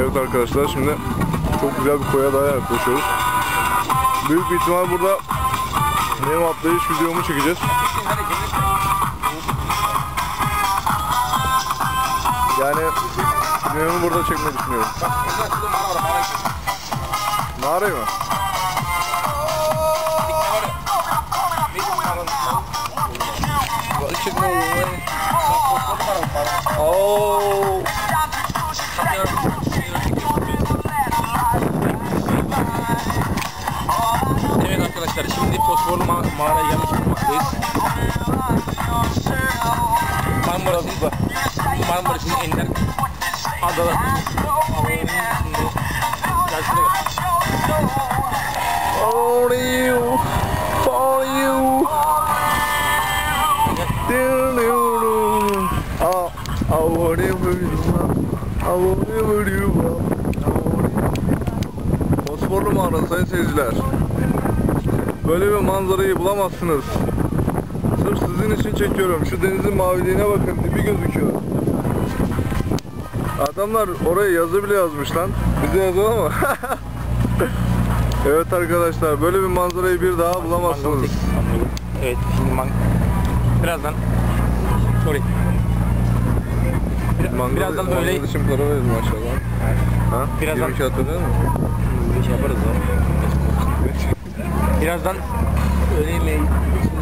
Evet arkadaşlar şimdi çok güzel bir koya daha yaklaşıyoruz. Büyük bir ihtimal burada benim atlayış videomu çekeceğiz. Yani videomu burada çekmeyi düşünüyorum. Mağarayı mı? Işık arkadaşlar şimdi fosforlu ma mağaraya gelmiş bulunmaktayız. Marmara'nın Marmara'nın ender adalar. For you, for you. Ah, I want you, I want you, Fosforlu mağara sayın seyirciler. Böyle bir manzarayı bulamazsınız. Sırf sizin için çekiyorum. Şu denizin maviliğine bakın. Dibi gözüküyor. Adamlar oraya yazı bile yazmış lan. Bize yazıyor ama. evet arkadaşlar böyle bir manzarayı bir daha bulamazsınız. Evet şimdi man birazdan sorry. Bir- Mangal, birazdan öyle mangal için para verin maşallah. Ha? Birazdan- 20 kağıt ödüyor mu? bir şey yaparız ya. Birazdan öğle yemeği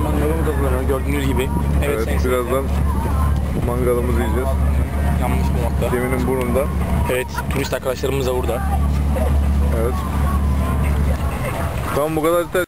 mangalımız hazırlanıyor gördüğünüz gibi. Evet, Evet, sayın seyirciler. birazdan mangalımızı yiyeceğiz. yanmış bulmakta. Geminin burnunda. Evet turist arkadaşlarımız da burada. Evet. Tamam bu kadar yeter.